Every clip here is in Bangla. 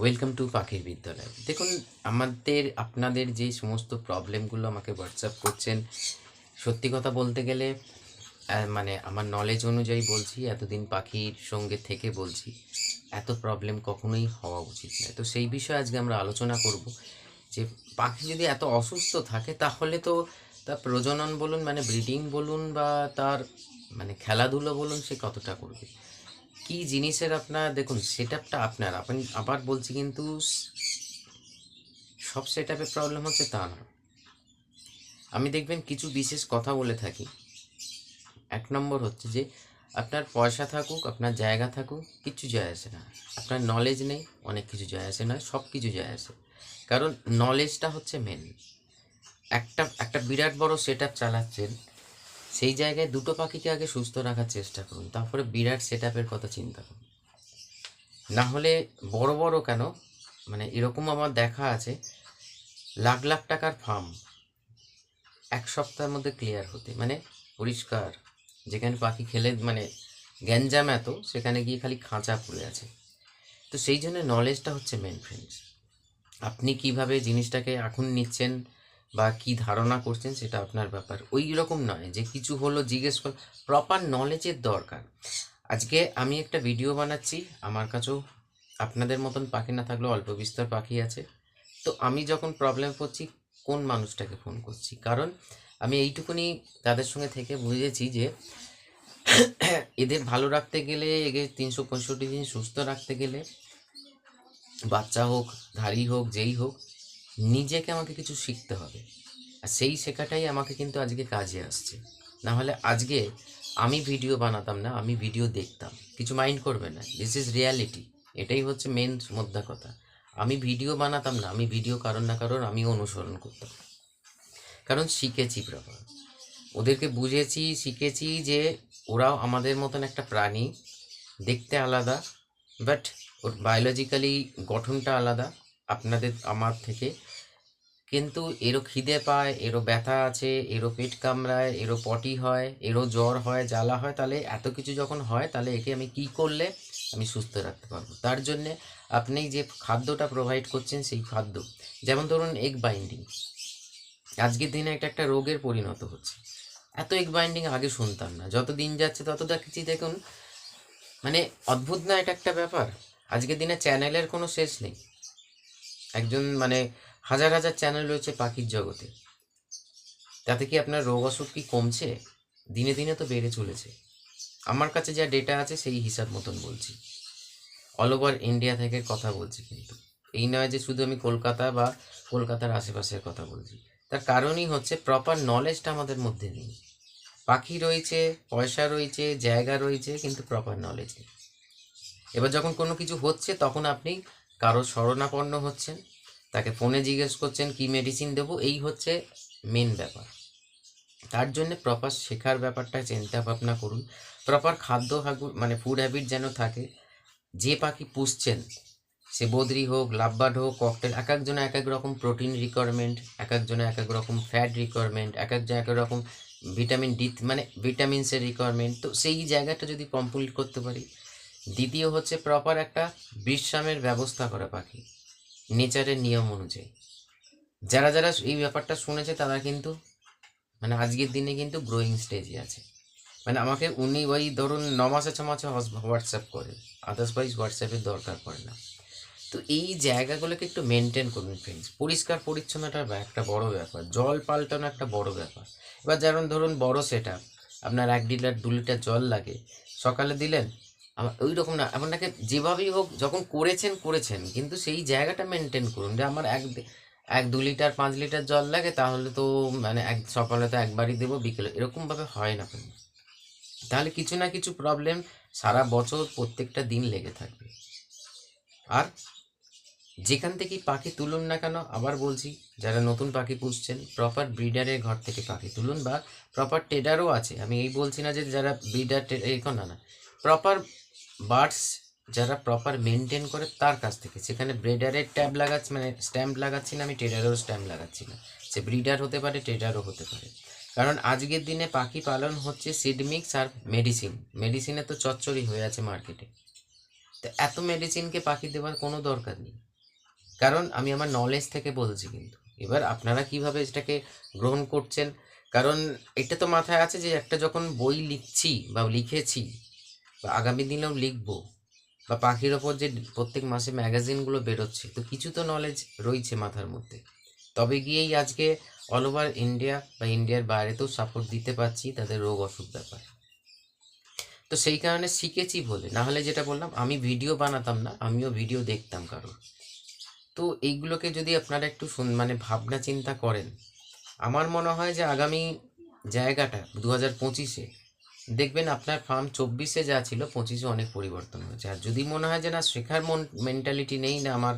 ওয়েলকাম টু পাখির বিদ্যালয় দেখুন, আমাদের, আপনাদের যে সমস্ত প্রবলেমগুলো আমাকে হোয়াটসঅ্যাপ করছেন, সত্যি কথা বলতে গেলে মানে আমার নলেজ অনুযায়ী বলছি, এতদিন পাখির সঙ্গে থেকে বলছি, এত প্রবলেম কখনোই হওয়া উচিত নয়। তো সেই বিষয়ে আজকে আমরা আলোচনা করব যে পাখি যদি এত অসুস্থ থাকে, তাহলে তো তার প্রজনন বলুন মানে ব্রিডিং বলুন বা তার মানে খেলাধুলো বলুন, সে কতটা করবে? কি জিনিসের আপনার, দেখুন সেট আপটা আপনার। আপনি আবার বলছি কিন্তু, সব সেট প্রবলেম হচ্ছে তা না। আমি দেখবেন কিছু বিশেষ কথা বলে থাকি। এক নম্বর হচ্ছে যে, আপনার পয়সা থাকুক, আপনার জায়গা থাকুক, কিচ্ছু যায় আসে না। আপনার নলেজ নেই, অনেক কিছু যায় আসে না, সব কিছু যায় আসে। কারণ নলেজটা হচ্ছে মেন একটা একটা বিরাট বড় সেট আপ চালাচ্ছেন সেই জায়গায় দুটো পাখিকে আগে সুস্থ রাখার চেষ্টা করুন, তারপরে বিরাট সেট কথা চিন্তা করুন। না হলে বড় বড় কেন? মানে এরকম আমার দেখা আছে, লাখ লাখ টাকার ফার্ম এক সপ্তাহের মধ্যে ক্লিয়ার হতে মানে পরিষ্কার। যেখানে পাখি খেলে মানে গ্যাঞ্জাম এত, সেখানে গিয়ে খালি খাঁচা পড়ে আছে। তো সেই জন্য নলেজটা হচ্ছে মেন ফ্রেন্ডস আপনি কীভাবে জিনিসটাকে এখন নিচ্ছেন বা কি ধারণা করছেন সেটা আপনার ব্যাপার। ওই রকম নয় যে কিছু হলো জিজ্ঞেস কর প্রপার নলেজের দরকার। আজকে আমি একটা ভিডিও বানাচ্ছি, আমার কাছেও আপনাদের মতন পাখি না থাকলেও অল্প বিস্তর পাখি আছে। তো আমি যখন প্রবলেম করছি, কোন মানুষটাকে ফোন করছি? কারণ আমি এইটুকুনি তাদের সঙ্গে থেকে বুঝেছি যে এদের ভালো রাখতে গেলে, এদের তিনশো পঁয়ষট্টি দিন সুস্থ রাখতে গেলে, বাচ্চা হোক, ধাড়ি হোক, যেই হোক নিজেকে আমাকে কিছু শিখতে হবে। আর সেই শেখাটাই আমাকে কিন্তু আজকে কাজে আসছে। না হলে আজকে আমি ভিডিও বানাতাম না, আমি ভিডিও দেখতাম। কিছু মাইন্ড করবে না। দিস ইজ রিয়ালিটি এটাই হচ্ছে মেন মোদ্দা কথা। আমি ভিডিও বানাতাম না, আমি ভিডিও কারণ না কারণ আমি অনুসরণ করতাম। কারণ শিখেছি প্রপার ওদেরকে বুঝেছি, শিখেছি যে ওরাও আমাদের মতন একটা প্রাণী, দেখতে আলাদা বাট ওর বায়োলজিক্যালি গঠনটা আলাদা। আপনাদের, আমার থেকে। কিন্তু এরও খিদে পায়, এরও ব্যথা আছে, এরও পেট কামড়ায়, এরও পটি হয়, এরও জ্বর হয়, জ্বালা হয়, তাহলে এত কিছু যখন হয়, তাহলে একে আমি কি করলে আমি সুস্থ রাখতে পারব? তার জন্যে আপনি যে খাদ্যটা প্রোভাইড করছেন, সেই খাদ্য, যেমন ধরুন এগ বাইন্ডিং আজকের দিনে এটা একটা রোগের পরিণত হচ্ছে। এত এগ বাইন্ডিং আগে শুনতাম না। যত দিন যাচ্ছে, তত দেখছি দেখুন মানে অদ্ভুত না এটা একটা ব্যাপার? আজকের দিনে চ্যানেলের কোনো শেষ নেই। একজন মানে হাজার হাজার চ্যানেল রয়েছে পাখির জগতে। তাতে কি আপনার রোগ অসুখ কি কমছে? দিনে দিনে তো বেড়ে চলেছে। আমার কাছে যা ডেটা আছে সেই হিসাব মতন বলছি। অল ওভার ইন্ডিয়া থেকে কথা বলছি কিন্তু। এই নয় যে শুধু আমি কলকাতা বা কলকাতার আশেপাশের কথা বলছি। তার কারণই হচ্ছে প্রপার নলেজটা আমাদের মধ্যে নেই। পাখি রয়েছে, পয়সা রয়েছে, জায়গা রয়েছে, কিন্তু প্রপার নলেজ নেই। এবার যখন কোনো কিছু হচ্ছে, তখন আপনি কারও শরণাপন্ন হচ্ছেন, তাকে ফোনে জিজ্ঞেস করছেন, কি মেডিসিন দেবো? এই হচ্ছে মেন ব্যাপার। তার জন্য প্রপার শেখার ব্যাপারটা চিন্তা ভাবনা করুন। প্রপার খাদ্য মানে ফুড হ্যাবিট যেন থাকে। যে পাখি পুষছেন, সে বদ্রি হোক, লাভবার্ড হোক ককটেল এক একজনে এক এক রকম প্রোটিন রিকোয়ারমেন্ট এক একজনে এক এক রকম ফ্যাট রিকোয়ারমেন্ট এক একজন এক এক রকম ভিটামিন ডি মানে ভিটামিনসের রিকোয়ারমেন্ট তো সেই জায়গাটা যদি কমপ্লিট করতে পারি দ্বিতীয় হচ্ছে প্রপার একটা বিশ্রামের ব্যবস্থা করা পাখি। নেচারের নিয়ম অনুযায়ী। যারা যারা এই ব্যাপারটা শুনেছে তারা কিন্তু মানে আজকের দিনে কিন্তু গ্রোয়িং স্টেজে আছে। মানে আমাকে উনি ওই ধরুন ন মাসে, ছ মাসে হোয়াটসঅ্যাপ করে। আদার্সওয়াইজ হোয়াটসঅ্যাপের দরকার পড়ে না। তো এই জায়গাগুলোকে একটু মেনটেন করুন ফ্রেন্ডস পরিষ্কার পরিচ্ছন্নতা একটা বড় ব্যাপার। জল পাল্টানো একটা বড় ব্যাপার। এবার যেমন ধরুন বড় সেট আপনার এক লিটার, দু লিটার জল লাগে। সকালে দিলেন ওই রকম না আপনাকে যেভাবেই হোক, যখন করেছেন করেছেন। কিন্তু সেই জায়গাটা মেনটেন করুন। যে আমার এক এক দু লিটার, পাঁচ লিটার জল লাগে, তাহলে তো মানে এক, সকালে তো একবারই দেবো, বিকেলে। এরকমভাবে হয় না। তাহলে কিছু না কিছু প্রবলেম সারা বছর প্রত্যেকটা দিন লেগে থাকবে। আর যেখান থেকেই পাখি তুলুন না কেন, আবার বলছি, যারা নতুন পাখি পুষছেন প্রপার ব্রিডারের ঘর থেকে পাখি তুলুন, বা প্রপার টেডারও আছে। আমি এই বলছি না যে যারা ব্রিডার এখন না না। প্রপার বার্ডস যারা প্রপার মেনটেন করে তার কাছ থেকে। সেখানে ব্রিডারের ট্যাব লাগাচ্ছি মানে স্ট্যাম্প লাগাচ্ছি না, আমি ট্রেডারেরও স্ট্যাম্প লাগাচ্ছি না। সে ব্রিডার হতে পারে ট্রেডারও হতে পারে। কারণ আজকের দিনে পাখি পালন হচ্ছে সিডমিক্স আর মেডিসিন মেডিসিনে তো চচ্চড়ি হয়ে আছে মার্কেটে তো এত মেডিসিনকে পাখি দেওয়ার কোনো দরকার নেই। কারণ আমি আমার নলেজ থেকে বলছি কিন্তু। এবার আপনারা কীভাবে এটাকে গ্রহণ করছেন? কারণ এটা তো মাথায় আছে যে একটা যখন বই লিখছি বা লিখেছি বা আগামী দিনেও লিখব। বা পাখির ওপর যে প্রত্যেক মাসে ম্যাগাজিনগুলো বেরোচ্ছে, তো কিছু তো নলেজ রয়েছে মাথার মধ্যে। তবে গিয়েই আজকে অল ওভার ইন্ডিয়া বা ইন্ডিয়ার বাইরেতেও সাপোর্ট দিতে পারছি তাদের রোগ অসুখ ব্যাপারে। তো সেই কারণে শিখেছি বলে, না হলে যেটা বললাম, আমি ভিডিও বানাতাম না, আমিও ভিডিও দেখতাম কারোর। তো এইগুলোকে যদি আপনারা একটু মানে ভাবনা চিন্তা করেন, আমার মনে হয় যে আগামী জায়গাটা দু হাজার পঁচিশে দেখবেন আপনার ফার্ম চব্বিশে যা ছিল, পঁচিশে অনেক পরিবর্তন হয়েছে। আর যদি মনে হয় যে, না, শেখার মন মেন্টালিটি নেই, না, আমার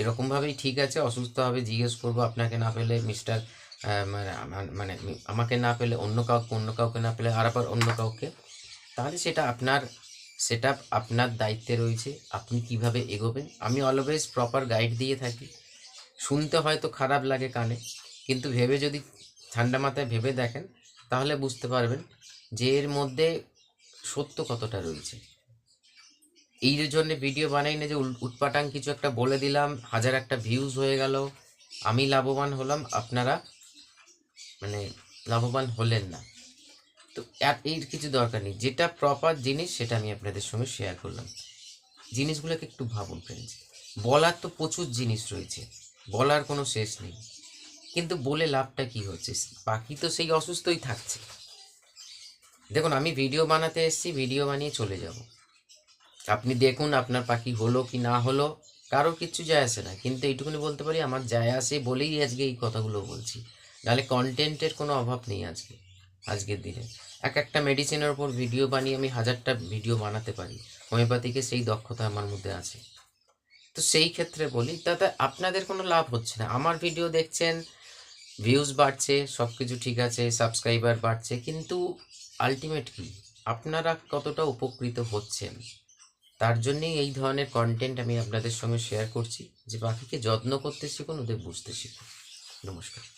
এরকমভাবেই ঠিক আছে, অসুস্থ হবে, জিজ্ঞেস করব আপনাকে না পেলে মিস্টার মানে মানে আমাকে না পেলে, অন্য কাউকে অন্য কাউকে না পেলে, আর আবার অন্য কাউকে, তাহলে সেটা আপনার সেটা আপনার দায়িত্বে রয়েছে। আপনি কীভাবে এগোবেন? আমি অলওয়েজ প্রপার গাইড দিয়ে থাকি। শুনতে হয়তো খারাপ লাগে কানে, কিন্তু ভেবে যদি ঠান্ডা মাথায় ভেবে দেখেন, তাহলে বুঝতে পারবেন যে এর মধ্যে সত্য কতটা রয়েছে। এই জন্য ভিডিও বানাই না যে উটপাটাং কিছু একটা বলে দিলাম, হাজার একটা ভিউজ হয়ে গেল, আমি লাভবান হলাম, আপনারা মানে লাভবান হলেন না। তো এর কিছু দরকার নেই, যেটা প্রপার জিনিস সেটা আমি আপনাদের সঙ্গে শেয়ার করলাম। জিনিসগুলোকে একটু ভাবুন ফ্রেন্ডস বলার তো প্রচুর জিনিস রয়েছে, বলার কোনো শেষ নেই। কিন্তু বলে লাভটা কি হচ্ছে? বাকি তো সেই অসুস্থই থাকছে। দেখুন, আমি ভিডিও বানাতে এসেছি ভিডিও বানিয়ে চলে যাব। আপনি দেখুন আপনার পাখি হলো কি না হলো, কারও কিচ্ছু যায় আসে না। কিন্তু এইটুকুনি বলতে পারি, আমার যায় আসে বলেই আজকে এই কথাগুলো বলছি। নাহলে কন্টেন্টের কোনো অভাব নেই আজকে, আজকের দিনে। এক একটা মেডিসিনের ওপর ভিডিও বানিয়ে আমি হাজারটা ভিডিও বানাতে পারি। হোমিওপ্যাথিকে সেই দক্ষতা আমার মধ্যে আছে। তো সেই ক্ষেত্রে বলি, তাতে আপনাদের কোনো লাভ হচ্ছে না। আমার ভিডিও দেখছেন ভিউজ বাড়ছে সব কিছু ঠিক আছে সাবস্ক্রাইবার বাড়ছে, কিন্তু আলটিমেট কি? আপনারা কতটা উপকৃত হচ্ছেন? তার জন্যেই এই ধরনের কন্টেন্ট আমি আপনাদের সঙ্গে শেয়ার করছি, যে পাখিকে যত্ন করতে শিখুন, ওদের বুঝতে শিখুন। নমস্কার।